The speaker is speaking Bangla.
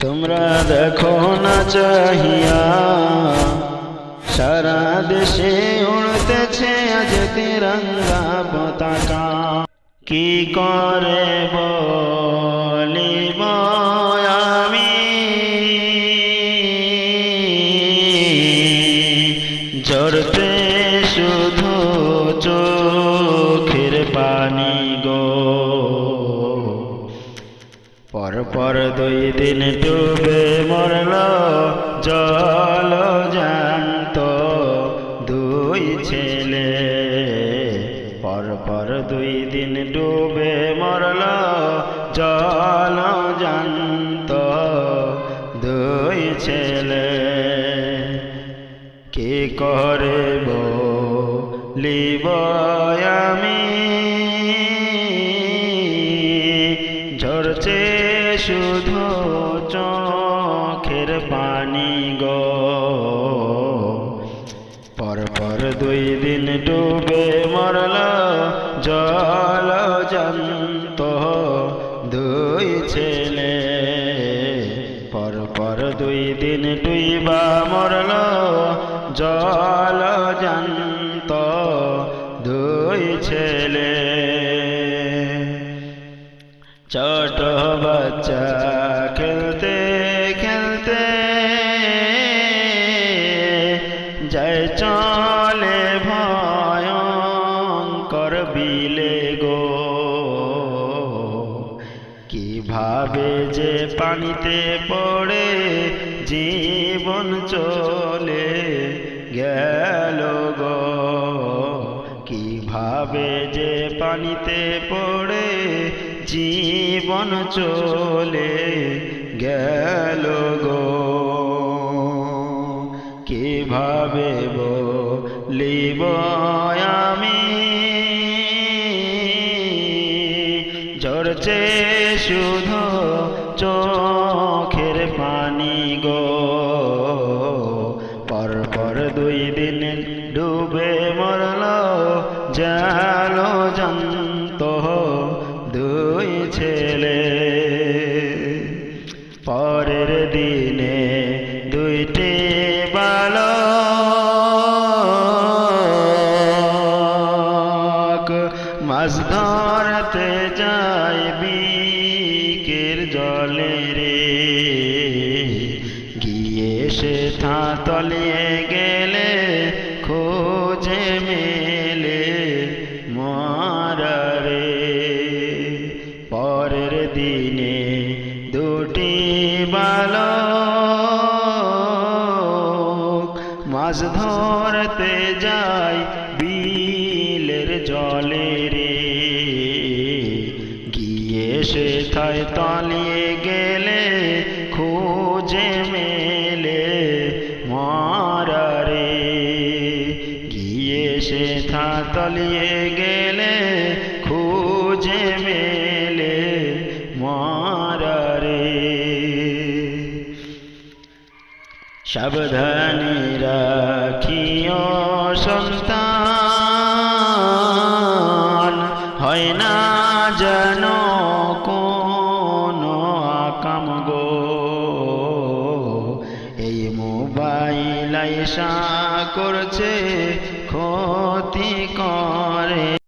তোমরা দেখো না চাহিয়া। সারা দেশে উড়তেছে আজ তিরঙ্গা পতাকা। কি করে বলিব আমি? জড়তে শুধু চোখের পানি গো। পর পর দুই দিন ডুবে মরল, জল জানত দুই ছেলে। পর পর দুই দিন ডুবে মরল, জল জানত দুই ছেলে। কি করে বলিব আমি? ডুবে মরল জল জন্ত দুই ছেলে। পর পর দুই দিন ডুইবা মরল জল জন্ত দুই ছেলে। ছোট বাচ্চা বিলে গো? কীভাবে যে পানিতে পড়ে জীবন চলে গেল গো? কীভাবে যে পানিতে পড়ে জীবন চলে গেল গো? কীভাবে বলিব আমি ঝরছে শুধু চোখের পানি গো। পর পর দুই দিন ডুবে মরল, জালো জন্ত, দুই ছেলে। পরের দিনে দুইটি মাছ ধরতে যায় বিকের জলে রে। গিয়ে সে থা তলিয়ে গেলে খোঁজে মেলে মারা রে পরের দিনে দুটি বালক মাছ ধরতে জলে রে। গিয়ে সে থায় তলিয়ে গেলে খোঁজে মেলে মারা রে। গিয়ে সে থা তলিয়ে গেলে খুঁজে মেলে মারা রে। সাবধানে রাখিও সন্তান। হয় না যেন কোনো আকাম গো। এই মোবাইল আইসা করছে ক্ষতি করে